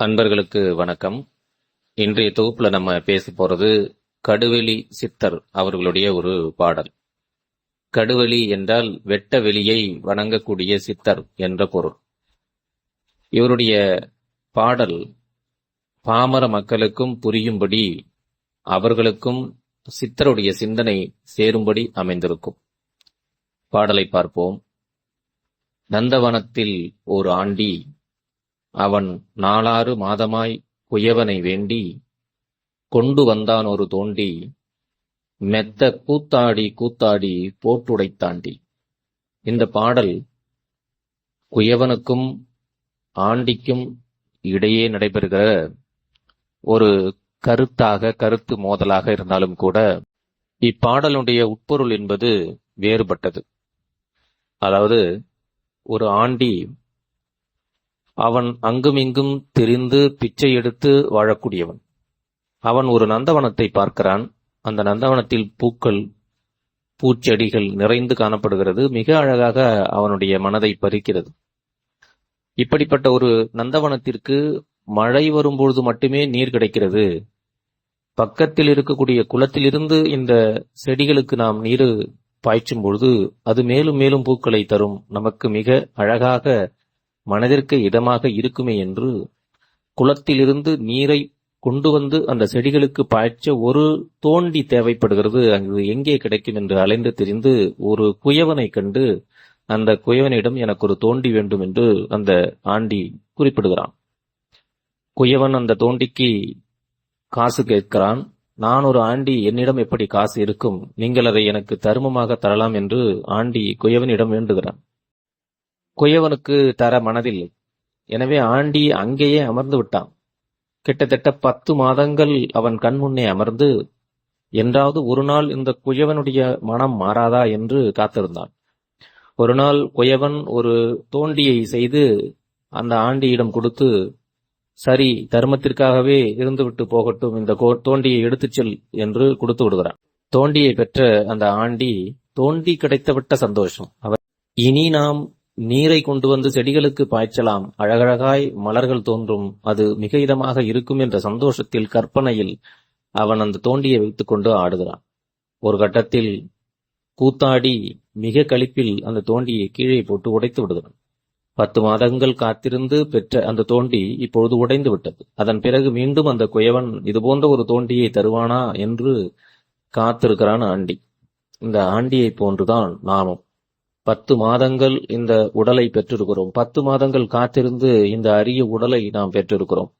அன்பர்களுக்கு வணக்கம். இன்றைய தொகுப்புல நம்ம பேச போறது கடுவெளி சித்தர் அவர்களுடைய ஒரு பாடல். கடுவெளி என்றால் வெட்ட வெளியை வணங்கக்கூடிய சித்தர் என்ற பொருள். இவருடைய பாடல் பாமர மக்களுக்கும் புரியும்படி அவர்களுக்கும் சித்தருடைய சிந்தனை சேரும்படி அமைந்திருக்கும். பாடலை பார்ப்போம். நந்தவனத்தில் ஒரு ஆண்டி அவன் நாலாறு மாதமாய் குயவனை வேண்டி கொண்டு வந்தான் ஒரு தோண்டி மெத்த கூத்தாடி கூத்தாடி போட்டுடைத்தாண்டி இந்த பாடல் குயவனுக்கும் ஆண்டிக்கும் இடையே நடைபெறுகிற ஒரு கருத்தாக கருத்து மோதலாக இருந்தாலும் கூட இப்பாடலுடைய உட்பொருள் என்பது வேறுபட்டது. அதாவது ஒரு ஆண்டி அவன் அங்குமிங்கும் திரிந்து பிச்சை எடுத்து வாழக்கூடியவன். அவன் ஒரு நந்தவனத்தை பார்க்கிறான். அந்த நந்தவனத்தில் பூக்கள் பூச்செடிகள் நிறைந்து காணப்படுகிறது. மிக அழகாக அவனுடைய மனதை பறிக்கிறது. இப்படிப்பட்ட ஒரு நந்தவனத்திற்கு மழை வரும்பொழுது மட்டுமே நீர் கிடைக்கிறது. பக்கத்தில் இருக்கக்கூடிய குளத்திலிருந்து இந்த செடிகளுக்கு நாம் நீர் பாய்ச்சும் பொழுது அது மேலும் மேலும் பூக்களை தரும். நமக்கு மிக அழகாக மனதிற்கு இதமாக இருக்குமே என்று குளத்திலிருந்து நீரை கொண்டு வந்து அந்த செடிகளுக்கு பாய்ச்ச ஒரு தோண்டி தேவைப்படுகிறது. அங்கு எங்கே கிடைக்கும் என்று அலைந்து திரிந்து ஒரு குயவனை கண்டு அந்த குயவனிடம் எனக்கு ஒரு தோண்டி வேண்டும் என்று அந்த ஆண்டி குறிப்பிடுகிறான். குயவன் அந்த தோண்டிக்கு காசு கேட்கிறான். நான் ஒரு ஆண்டி என்னிடம் எப்படி காசு இருக்கும்? நீங்கள் அதை எனக்கு தருமமாக தரலாம் என்று ஆண்டி குயவனிடம் வேண்டுகிறான். குயவனுக்கு தர மனதில்லை. எனவே ஆண்டி அங்கேயே அமர்ந்து விட்டான். கிட்டத்தட்ட பத்து மாதங்கள் அவன் கண் முன்னே அமர்ந்து என்றாவது ஒரு நாள் இந்த குயவனுடைய மனம் மாறாதா? என்று காத்திருந்தான். ஒரு நாள் குயவன் ஒரு தோண்டியை செய்து அந்த ஆண்டியிடம் கொடுத்து சரி தர்மத்திற்காகவே இருந்துவிட்டு போகட்டும் இந்த தோண்டியை எடுத்துச் செல் என்று கொடுத்து விடுகிறான். தோண்டியை பெற்ற அந்த ஆண்டி தோண்டி கிடைத்துவிட்ட சந்தோஷம். அவர் இனி நாம் நீரை கொண்டு வந்து செடிகளுக்கு பாய்ச்சலாம். அழகழகாய் மலர்கள் தோன்றும். அது மிக இதமாக இருக்கும் என்ற சந்தோஷத்தில் கற்பனையில் அவன் அந்த தோண்டியை வைத்துக் கொண்டு ஆடுகிறான். ஒரு கட்டத்தில் கூத்தாடி மிக கழிப்பில் அந்த தோண்டியை கீழே போட்டு உடைத்து விடுகிறான். பத்து மாதங்கள் காத்திருந்து பெற்ற அந்த தோண்டி இப்பொழுது உடைந்து விட்டது. அதன் பிறகு மீண்டும் அந்த குயவன் இதுபோன்ற ஒரு தோண்டியை தருவானா? என்று காத்திருக்கிறான் ஆண்டி. இந்த ஆண்டியை போன்றுதான் நாமும் பத்து மாதங்கள் இந்த உடலை பெற்றிருக்கிறோம். பத்து மாதங்கள் காத்திருந்து இந்த அரிய உடலை நாம் பெற்றிருக்கிறோம்.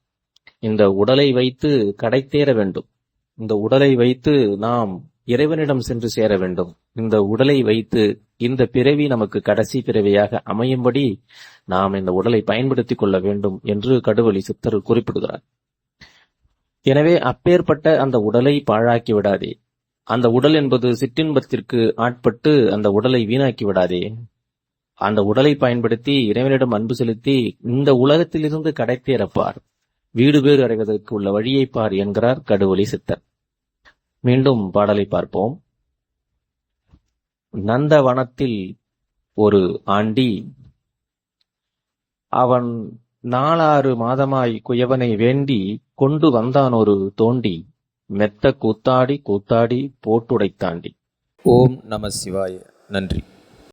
இந்த உடலை வைத்து கடை தேர வேண்டும். இந்த உடலை வைத்து நாம் இறைவனிடம் சென்று சேர வேண்டும். இந்த உடலை வைத்து இந்த பிறவி நமக்கு கடைசி பிறவியாக அமையும்படி நாம் இந்த உடலை பயன்படுத்திக் கொள்ள வேண்டும் என்று கடுவழி சித்தர் குறிப்பிடுகிறார். எனவே அப்பேற்பட்ட அந்த உடலை பாழாக்கி விடாதே. அந்த உடல் என்பது சிற்றின்பத்திற்கு ஆட்பட்டு அந்த உடலை வீணாக்கி விடாதே. அந்த உடலை பயன்படுத்தி இறைவனிடம் அன்பு செலுத்தி இந்த உலகத்திலிருந்து கடைத்தேறப்பார். வீடு பேறு அடைவதற்கு உள்ள வழியை பார் என்கிறார் கடுவொலி சித்தர். மீண்டும் பாடலை பார்ப்போம். நந்த வனத்தில் ஒரு ஆண்டி அவன் நாலாறு மாதமாய் குயவனை வேண்டி கொண்டு வந்தான் ஒரு தோண்டி. மெத்த கூத்தாடி கூத்தாடி போட்டுடைத்தாண்டி. ஓம் நம சிவாய. நன்றி.